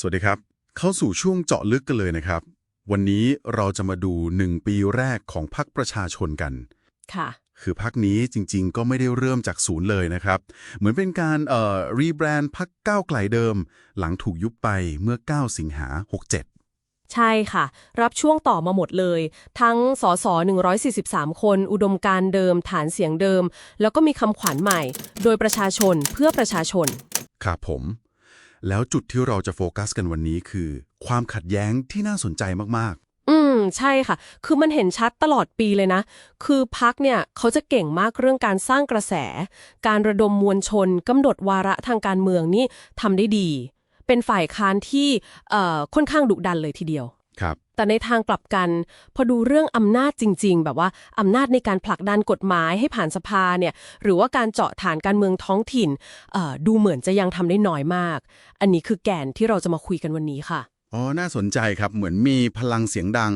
สวัสดีครับ เข้าสู่ช่วงเจาะลึกกันเลยนะครับ วันนี้เราจะมาดู 1 ปีแรกของพรรคประชาชนกัน ค่ะ คือพรรคนี้จริงๆ ก็ไม่ได้เริ่มจากศูนย์เลยนะครับ เหมือนเป็นการเอ่อรีแบรนด์พรรคก้าวไกลเดิม หลังถูกยุบไปเมื่อ 9 สิงหา 67ใช่ค่ะ รับช่วงต่อมาหมดเลย ทั้งสส143 คน อุดมการณ์เดิม ฐานเสียงเดิม แล้วก็มีคำขวัญใหม่ โดยประชาชนเพื่อประชาชน ครับผม แล้วจุดที่เราจะโฟกัสกันวันนี้คือ ความขัดแย้งที่น่าสนใจมากอืม ใช่ค่ะ คือมันเห็นชัดตลอดปีเลยนะ คือพักเนี่ยเขาจะเก่งมากเรื่องการสร้างกระแส การระดมมวลชนกำหนดวาระทางการเมืองนี่ทำได้ดี เป็นฝ่ายค้านที่เอ่อค่อนข้างดุดันเลยทีเดียว ครับ แต่ในทางกลับกัน พอดูเรื่องอำนาจจริง ๆ แบบว่าอำนาจในการผลักดันกฎหมายให้ผ่านสภาเนี่ยหรือว่าการเจาะฐานการเมืองท้องถิ่นเอ่อดูเหมือนจะยังทำได้น้อยมาก อันนี้คือแกนที่เราจะมาคุยกันวันนี้ค่ะอ๋อ น่าสนใจครับ เหมือนมีพลังเสียงดัง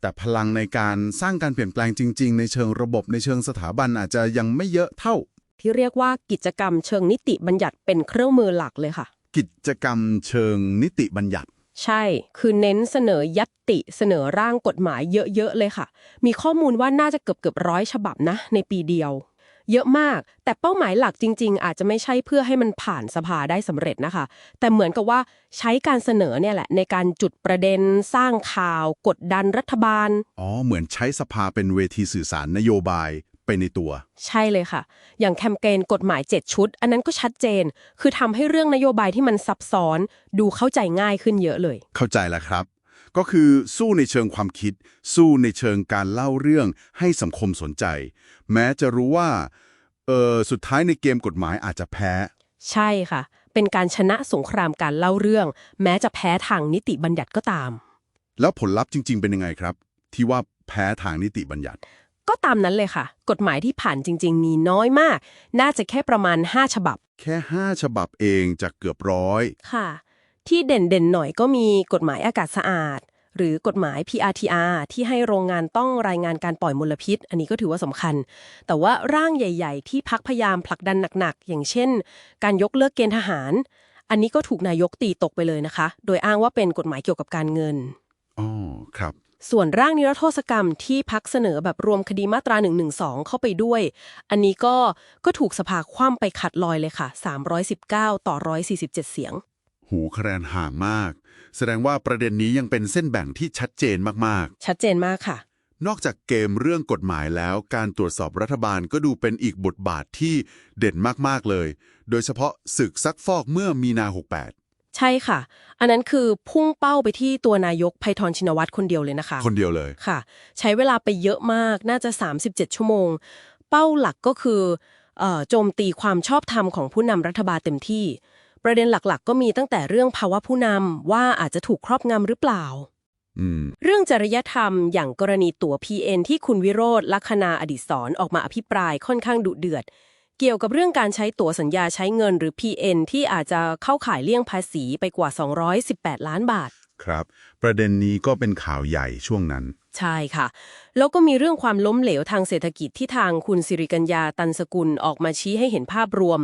แต่พลังในการสร้างการเปลี่ยนแปลงจริง ๆ ในเชิงระบบในเชิงสถาบันอาจจะยังไม่เยอะเท่า ที่เรียกว่ากิจกรรมเชิงนิติบัญญัติเป็นเครื่องมือหลักเลยค่ะ กิจกรรมเชิงนิติบัญญัติ ใช่ คือเน้นเสนอยัตติเสนอร่างกฎหมายเยอะ ๆ เลยค่ะ มีข้อมูลว่าน่าจะเกือบเกือบร้อยฉบับนะ ในปีเดียว เยอะมาก แต่เป้าหมายหลักจริง ๆ อาจจะไม่ใช่เพื่อให้มันผ่านสภาได้สำเร็จนะคะ แต่เหมือนกับว่าใช้การเสนอเนี่ยแหละ ในการจุดประเด็นสร้างข่าว กดดันรัฐบาล อ๋อ เหมือนใช้สภาเป็นเวทีสื่อสารนโยบาย ไปในตัว ใช่เลยค่ะ อย่างแคมเปญกฎหมาย 7 ชุด อันนั้นก็ชัดเจน คือทำให้เรื่องนโยบายที่มันซับซ้อน ดูเข้าใจง่ายขึ้นเยอะเลย เข้าใจแล้วครับ ก็คือสู้ในเชิงความคิด สู้ในเชิงการเล่าเรื่องให้สังคมสนใจ แม้จะรู้ว่าเออสุดท้ายในเกมกฎหมายอาจจะแพ้ ใช่ค่ะ เป็นการชนะสงครามการเล่าเรื่อง แม้จะแพ้ทางนิติบัญญัติก็ตาม แล้วผลลัพธ์จริง ๆ เป็นยังไงครับ ที่ว่าแพ้ทางนิติบัญญัติ ก็ตามนั้นเลยค่ะ กฎหมายที่ผ่านจริง ๆ มีน้อยมาก น่าจะแค่ประมาณ 5 ฉบับ แค่ 5 ฉบับเองจากเกือบร้อย ค่ะ ที่เด่นๆหน่อยก็มีกฎหมายอากาศสะอาด หรือกฎหมาย PRTR ที่ให้โรงงานต้องรายงานการปล่อยมลพิษ อันนี้ก็ถือว่าสำคัญ แต่ว่าร่างใหญ่ ๆ ที่พักพยายามผลักดันหนักๆ อย่างเช่น การยกเลิกเกณฑ์ทหาร อันนี้ก็ถูกนายกตีตกไปเลยนะคะ โดยอ้างว่าเป็นกฎหมายเกี่ยวกับการเงิน อ๋อ ครับ ส่วนร่างนิรโทษกรรมที่พักเสนอแบบรวมคดีมาตรา112เข้าไปด้วย อันนี้ก็ก็ถูกสภาคว่ำไปขัดลอยเลยค่ะ 319 ต่อ 147 เสียง หูคะแนนห่างมาก แสดงว่าประเด็นนี้ยังเป็นเส้นแบ่งที่ชัดเจนมากชัดเจนมากค่ะๆนอกจากเกมเรื่องกฎหมายแล้ว การตรวจสอบรัฐบาลก็ดูเป็นอีกบทบาทที่เด่นมากๆเลย โดยเฉพาะศึกซักฟอกเมื่อมีนา 68 ใช่ค่ะ อันนั้นคือพุ่งเป้าไปที่ตัวนายกไพฑรชินวัตรคนเดียวเลยนะคะ คนเดียวเลยค่ะ ใช้เวลาไปเยอะมากน่าจะ 37 ชั่วโมง เป้าหลักก็คือเอ่อโจมตีความชอบธรรมของผู้นำรัฐบาลเต็มที่ ประเด็นหลักๆ ก็มีตั้งแต่เรื่องภาวะผู้นำว่าอาจจะถูกครอบงำหรือเปล่าอืมเรื่องจริยธรรมอย่างกรณีตั๋ว PN ที่คุณวิโรธลัคนาอดิศรออกมาอภิปรายค่อนข้างดุเดือด เกี่ยวกับเรื่องการใช้ตั๋วสัญญาใช้เงินหรือ PN ที่อาจจะเข้าข่ายเลี่ยงภาษีไปกว่า 218 ล้านบาท ครับ ประเด็นนี้ก็เป็นข่าวใหญ่ช่วงนั้น ใช่ค่ะ แล้วก็มีเรื่องความล้มเหลวทางเศรษฐกิจที่ทางคุณสิริกัญญาตันสกุลออกมาชี้ให้เห็นภาพรวม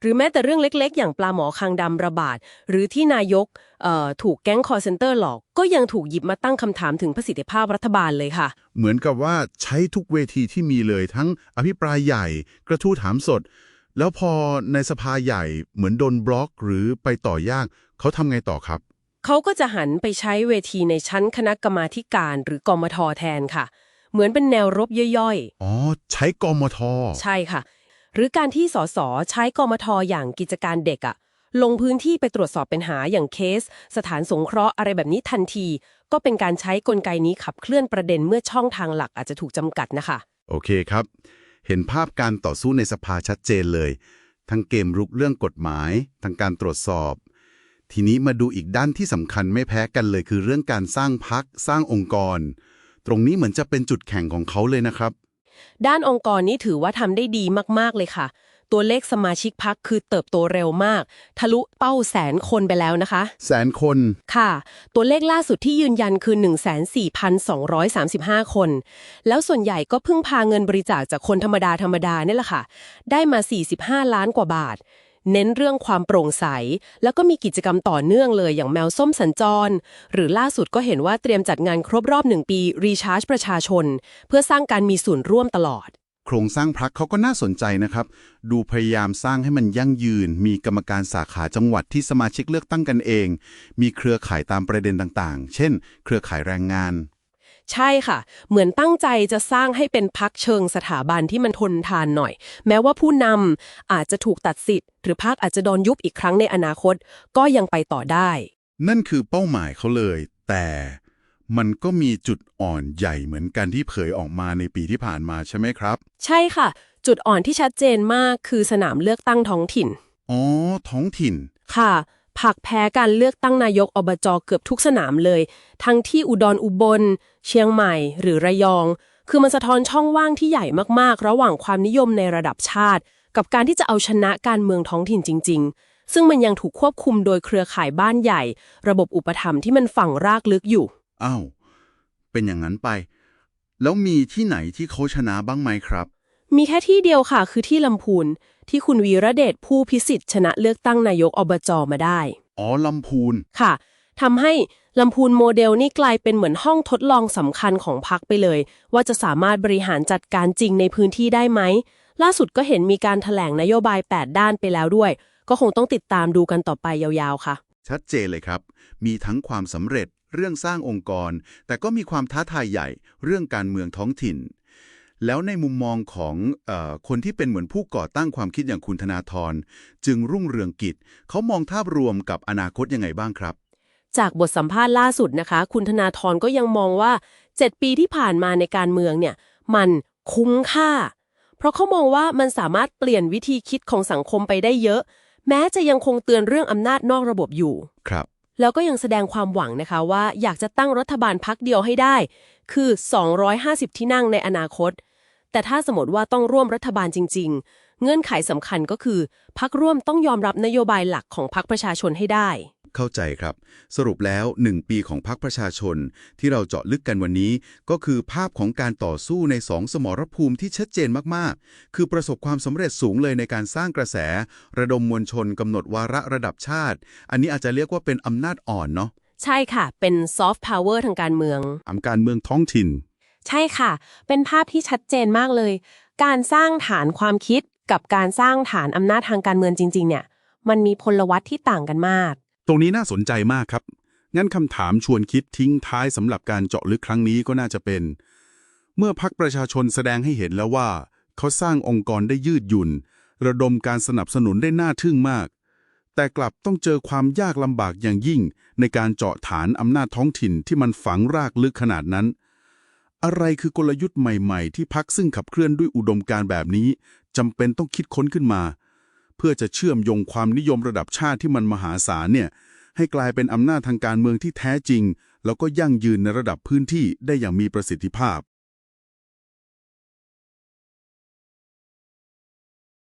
หรือแม้แต่เรื่องเล็กๆ อย่างปลาหมอคางดำระบาด หรือที่นายกเอ่อถูกแก๊งคอร์เซนเตอร์หลอก ก็ยังถูกหยิบมาตั้งคำถามถึงประสิทธิภาพรัฐบาลเลยค่ะ เหมือนกับว่าใช้ทุกเวทีที่มีเลยทั้งอภิปรายใหญ่ กระทู้ถามสด แล้วพอในสภาใหญ่เหมือนโดนบล็อกหรือไปต่อยาก เขาทำไงต่อครับ เขาก็จะหันไปใช้เวทีในชั้นคณะกรรมาธิการหรือกมทแทนค่ะ เหมือนเป็นแนวรบย่อยๆอ๋อใช้กมท ใช่ค่ะ หรือการที่สสใช้กมทอย่างกิจการเด็กอะลงพื้นที่ไปตรวจสอบปัญหาอย่างเคส สถานสงเคราะห์อะไรแบบนี้ทันที ก็เป็นการใช้กลไกนี้ขับเคลื่อนประเด็นเมื่อช่องทางหลักอาจจะถูกจำกัดนะคะ โอเคครับ เห็นภาพการต่อสู้ในสภาชัดเจนเลย ทั้งเกมรุกเรื่องกฎหมาย ทั้งการตรวจสอบ ทีนี้มาดูอีกด้านที่สำคัญไม่แพ้กันเลย คือเรื่องการสร้างพักสร้างองค์กร ตรงนี้เหมือนจะเป็นจุดแข่งของเขาเลยนะครับ ด้านองค์กรนี้ถือว่าทำได้ดีมากๆเลยค่ะ ตัวเลขสมาชิกพักคือเติบโตเร็วมาก ทะลุเป้าแสนคนไปแล้วนะคะ แสนคน ค่ะ ตัวเลขล่าสุดที่ยืนยันคือ104,235 คน แล้วส่วนใหญ่ก็พึ่งพาเงินบริจาคจากคนธรรมดาธรรมดาเนี่ยแหละค่ะ ได้มา 45 ล้านกว่าบาท เน้นเรื่องความโปร่งใส แล้วก็มีกิจกรรมต่อเนื่องเลยอย่างแมวส้มสัญจร หรือล่าสุดก็เห็นว่าเตรียมจัดงานครบรอบหนึ่งปีรีชาร์จประชาชน เพื่อสร้างการมีส่วนร่วมตลอด โครงสร้างพักเขาก็น่าสนใจนะครับ ดูพยายามสร้างให้มันยั่งยืน มีกรรมการสาขาจังหวัดที่สมาชิกเลือกตั้งกันเอง มีเครือข่ายตามประเด็นต่างๆ เช่น เครือข่ายแรงงาน ใช่ค่ะ เหมือนตั้งใจจะสร้างให้เป็นพักเชิงสถาบันที่มันทนทานหน่อย แม้ว่าผู้นำอาจจะถูกตัดสิทธิ์ หรือพักอาจจะโดนยุบอีกครั้งในอนาคต ก็ยังไปต่อได้ นั่นคือเป้าหมายเขาเลย แต่มันก็มีจุดอ่อนใหญ่เหมือนกันที่เผยออกมาในปีที่ผ่านมาใช่ไหมครับ ใช่ค่ะ จุดอ่อนที่ชัดเจนมากคือสนามเลือกตั้งท้องถิ่น อ๋อ ท้องถิ่น ค่ะ ผักแพ้การเลือกตั้งนายกอบจเกือบทุกสนามเลย ทั้งที่อุดรอุบล เชียงใหม่ หรือระยอง คือมันสะท้อนช่องว่างที่ใหญ่มากๆ ระหว่างความนิยมในระดับชาติ กับการที่จะเอาชนะการเมืองท้องถิ่นจริง ๆ ซึ่งมันยังถูกควบคุมโดยเครือข่ายบ้านใหญ่ ระบบอุปถัมภ์ที่มันฝังรากลึกอยู่อ้าวเป็นอย่างนั้นไป แล้วมีที่ไหนที่เขาชนะบ้างไหมครับ มีแค่ที่เดียวค่ะ คือที่ลำพูน ที่คุณวีระเดชผู้พิสิทธิ์ชนะเลือกตั้งนายกอบจมาได้ อ๋อลำพูน ค่ะทำให้ลำพูนโมเดลนี่กลายเป็นเหมือนห้องทดลองสำคัญของพักไปเลย ว่าจะสามารถบริหารจัดการจริงในพื้นที่ได้ไหม ล่าสุดก็เห็นมีการถแถลงนโยบาย 8 ด้านไปแล้วด้วย ก็คงต้องติดตามดูกันต่อไปยาวๆค่ะ ชัดเจนเลยครับ มีทั้งความสำเร็จเรื่องสร้างองค์กร แต่ก็มีความท้าทายใหญ่ เรื่องการเมืองท้องถิ่น แล้วในมุมมองของเออคนที่เป็นเหมือนผู้ก่อตั้งความคิดอย่างคุณธนาธรจึงรุ่งเรืองกิจเขามองภาพรวมกับอนาคตยังไงบ้างครับ จากบทสัมภาษณ์ล่าสุดนะคะ คุณธนาธรก็ยังมองว่า 7 ปีที่ผ่านมาในการเมืองเนี่ย มันคุ้มค่า เพราะเขามองว่ามันสามารถเปลี่ยนวิธีคิดของสังคมไปได้เยอะ แม้จะยังคงเตือนเรื่องอำนาจนอกระบบอยู่ครับ แล้วก็ยังแสดงความหวังนะคะว่าอยากจะตั้งรัฐบาลพักเดียวให้ได้ คือ 250 ที่นั่งในอนาคต แต่ถ้าสมมติว่าต้องร่วมรัฐบาลจริง ๆ เงื่อนไขสำคัญก็คือพักร่วมต้องยอมรับนโยบายหลักของพักประชาชนให้ได้ เข้าใจครับ สรุปแล้ว 1 ปีของพรรคประชาชน ที่เราเจาะลึกกันวันนี้ ก็คือภาพของการต่อสู้ในสองสมรภูมิที่ชัดเจนมากๆ คือประสบความสำเร็จสูงเลยในการสร้างกระแส ระดมมวลชนกำหนดวาระระดับชาติ อันนี้อาจจะเรียกว่าเป็นอำนาจอ่อนเนาะใช่ค่ะ เป็นซอฟต์พาวเวอร์ทางการเมืองอำการเมืองท้องถิ่น ใช่ค่ะ เป็นภาพที่ชัดเจนมากเลย การสร้างฐานความคิดกับการสร้างฐานอำนาจทางการเมืองจริง ๆ เนี่ย มันมีพลวัตที่ต่างกันมาก ตรงนี้น่าสนใจมากครับ งั้นคำถามชวนคิดทิ้งท้ายสำหรับการเจาะลึกครั้งนี้ก็น่าจะเป็น เมื่อพักประชาชนแสดงให้เห็นแล้วว่า เขาสร้างองค์กรได้ยืดหยุ่น ระดมการสนับสนุนได้น่าทึ่งมาก แต่กลับต้องเจอความยากลำบากอย่างยิ่ง ในการเจาะฐานอำนาจท้องถิ่นที่มันฝังรากลึกขนาดนั้น อะไรคือกลยุทธ์ใหม่ ๆ ที่พักซึ่งขับเคลื่อนด้วยอุดมการแบบนี้จำเป็นต้องคิดค้นขึ้นมา เพื่อจะเชื่อมโยงความนิยมระดับชาติที่มันมหาศาลเนี่ยให้กลายเป็นอำนาจทางการเมืองที่แท้จริง แล้วก็ยั่งยืนในระดับพื้นที่ได้อย่างมีประสิทธิภาพ